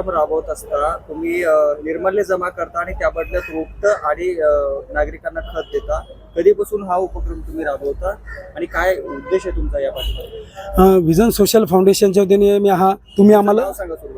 उपक्रम राबवत असता तुम्ही निर्मल्य जमा करता आणि त्या बदल्यात रोपट आणि नागरिकांना खत देता. कधीपासून हा उपक्रम तुम्ही राबवता आणि काय उद्देश आहे तुमचा या पाठीमागे? विजन सोशल फाउंडेशनच्या वतीने मी हा तुम्ही आम्हाला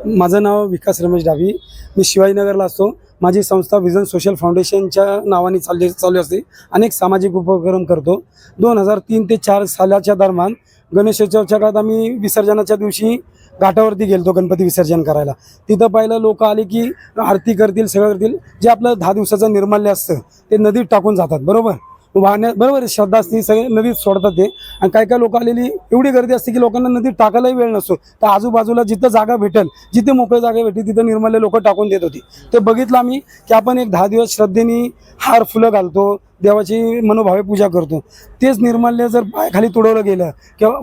माझं नाव विकास रमेश डावी. मी शिवाजीनगरला असतो. माझी संस्था विजन सोशल फाउंडेशनच्या नावाने चालली चालू असते. अनेक सामाजिक उपक्रम करतो. दोन हजार तीन ते चार सालाच्या दरम्यान गणेशोत्सवाच्या काळात आम्ही विसर्जनाच्या दिवशी घाटावरती गेलतो गणपती विसर्जन करायला. तिथं पाहिलं लोक आले की आरती करतील सगळं करतील. जे आपलं दहा दिवसाचं निर्माल्य असतं ते नदीत टाकून जातात बरोबर? वाहण्यात बरोबर आहे, श्रद्धा असते सगळे नदीत सोडतात ते. आणि काय काय लोक आलेली एवढी गर्दी असते की लोकांना नदीत टाकायलाही वेळ नसतो. तर आजूबाजूला जिथं जागा भेटेल जिथे मोकळी जागा भेटेल तिथं निर्मल्य लोक टाकून देत होती. ते बघितलं आम्ही की आपण एक दहा दिवस श्रद्धेने हार फुलं घालतो देवाची मनोभावे पूजा करतो. तेच निर्मल्य जर पायखाली तुडवलं गेलं किंवा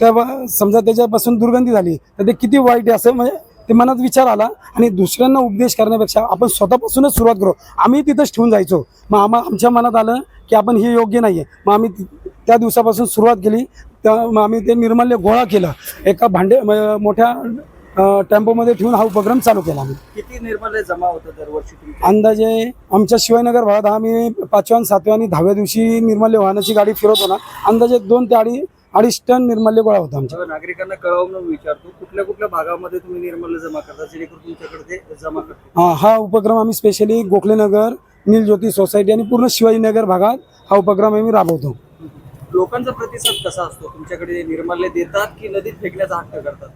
तेव्हा समजा त्याच्यापासून दुर्गंधी झाली तर ते किती वाईट आहे असं म्हणजे ते मनात विचार आला आणि दुसऱ्यांना उपदेश करण्यापेक्षा आपण स्वतःपासूनच सुरुवात करू. आम्ही तिथंच ठेवून जायचो. मग आम्हा आमच्या मनात आलं की आपण हे योग्य नाही आहे मग आम्ही त्या दिवसापासून सुरुवात केली. त्या मग आम्ही ते निर्माल्य गोळा केलं. एका भांडे मोठ्या टेम्पोमध्ये ठेवून हा उपक्रम चालू केला आम्ही. किती निर्मल्य जमा होतं दरवर्षी अंदाजे आमच्या शिवाजीनगर भागात आम्ही पाचव्या आणि सातव्या आणि दहाव्या दिवशी निर्माल्य वाहनाची गाडी फिरवतो ना अंदाजे दोन ते अडीच अडीच टन निर्माल्य गोळा होता आमच्या. नागरिकांना कळवून म्हणून विचारतो कुठल्या कुठल्या भागामध्ये तुम्ही निर्मल्य जमा करता जेणेकरून तुमच्याकडे ते जमा करतो हा हा उपक्रम आम्ही स्पेशली गोखलेनगर नीलज्योती सोसायटी आणि पूर्ण शिवाजीनगर भागात हा उपक्रम आम्ही राबवतो. लोकांचा प्रतिसाद कसा असतो? तुमच्याकडे निर्मल्य देतात की नदीत फेकण्याचा हट्ट करतात?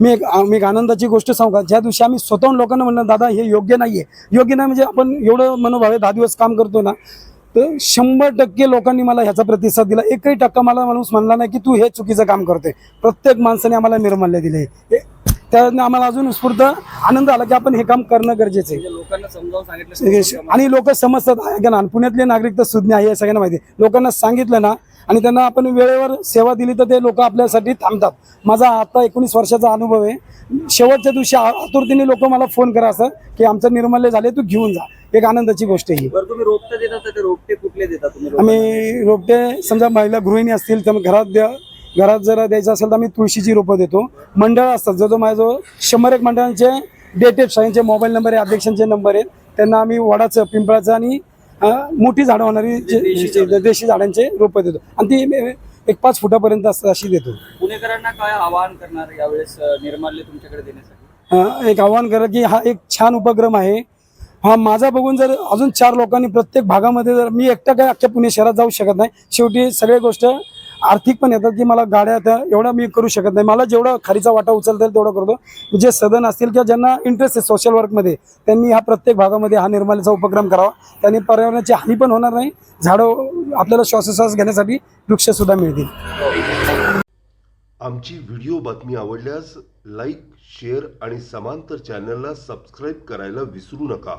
मी एक मी एक आनंदाची गोष्ट सांगू का? ज्या दिवशी आम्ही स्वतःहून लोकांना म्हणलं दादा हे योग्य नाहीये. योग्य नाही म्हणजे आपण एवढं मनोभाव आहे दहा दिवस काम करतो ना तर शंभर टक्के लोकांनी मला ह्याचा प्रतिसाद दिला. एकही टक्का मला माणूस म्हणला नाही की तू हे चुकीचं काम करतोय. प्रत्येक माणसाने आम्हाला निर्मल्य दिले त्याने आम्हाला अजून स्फूर्त आनंद आला की आपण हे काम करणं गरजेचं आहे. लोकांना समजावून सांगितलं आणि लोक समजतात. ना पुण्यातले नागरिक तर सुज्ञ आहे हे सगळ्यांना माहिती आहे. लोकांना सांगितलं ना आणि त्यांना आपण वेळेवर सेवा दिली तर ते लोक आपल्यासाठी थांबतात. माझा आता एकोणीस वर्षाचा अनुभव आहे. शेवटच्या दिवशी आतुरतेने लोक मला फोन करा असं की आमचं निर्मल्य झाले तू घेऊन जा. एक आनंदाची गोष्ट ही. बरं तुम्ही रोपटे देता तर ते रोपटे कुठले देता तुम्ही लोकांना? आम्ही रोपटे समजा महिला गृहिणी असतील तर मग घरात द्या. घरात जर द्यायचं असेल तर आम्ही तुळशीची रोपं देतो. मंडळ असतात जो जो माझ्याजवळ शंभर एक मंडळांचे डेटेड सगळ्यांचे मोबाईल नंबर आहे अध्यक्षांचे नंबर आहेत त्यांना आम्ही वडाचं पिंपळाचं आणि अं, मोठी झाडं होणारी जे- देशी जे- देशी झाडांचे रोपं देतो. आणि ती एक पाच फुटापर्यंत असतात अशी देतो. पुणेकरांना काय आवाहन करणार यावेळेस अं, निर्माल्य तुमच्याकडे देण्यासाठी? अं, एक आव्हान करा की हा एक छान उपक्रम आहे. हा माझा बघून जर अजून चार लोकांनी प्रत्येक भागामध्ये जर मी एकटा काय अख्ख्या पुणे शहरात जाऊ शकत नाही. शेवटी सगळ्या गोष्ट आर्थिक पण येतात की मला गाड्या त्या एवढा मी करू शकत नाही. मला जेवढा खारीचा वाटा उचलता येईल तेवढा करतो. जे सदन असतील किंवा ज्यांना इंटरेस्ट आहे सोशल वर्कमध्ये त्यांनी हा प्रत्येक भागामध्ये हा निर्माल्याचा उपक्रम करावा. त्यांनी पर्यावरणाची हानी पण होणार नाही. झाडं आपल्याला श्वासोश्वास घेण्यासाठी वृक्षसुद्धा मिळतील. आमची व्हिडिओ बातमी आवडल्यास लाईक शेअर आणि समांतर चॅनलला सबस्क्राईब करायला विसरू नका.